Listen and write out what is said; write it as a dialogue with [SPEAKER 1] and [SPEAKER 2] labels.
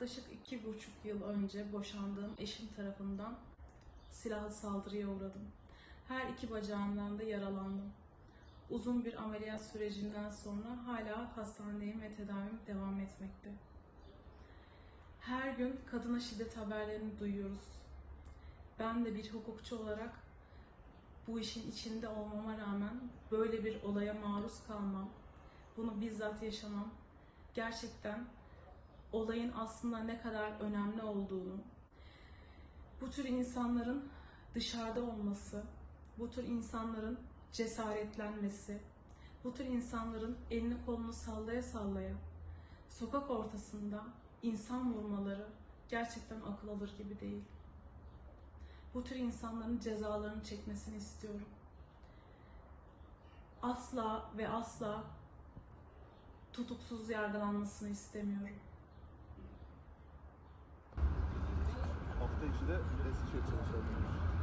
[SPEAKER 1] yaklaşık iki buçuk yıl önce boşandığım eşim tarafından silahlı saldırıya uğradım. Her iki bacağımdan da yaralandım. Uzun bir ameliyat sürecinden sonra hala hastanedeyim ve tedavim devam etmekte. Her gün kadına şiddet haberlerini duyuyoruz. Ben de bir hukukçu olarak bu işin içinde olmama rağmen böyle bir olaya maruz kalmam, bunu bizzat yaşamam gerçekten olayın aslında ne kadar önemli olduğunu, bu tür insanların dışarıda olması, bu tür insanların cesaretlenmesi, bu tür insanların elini kolunu sallaya sallaya sokak ortasında insan vurmaları gerçekten akıl alır gibi değil. Bu tür insanların cezalarını çekmesini istiyorum. Asla ve asla tutuksuz yargılanmasını istemiyorum.
[SPEAKER 2] Hafta içi de Eskişehir çalışabiliyoruz.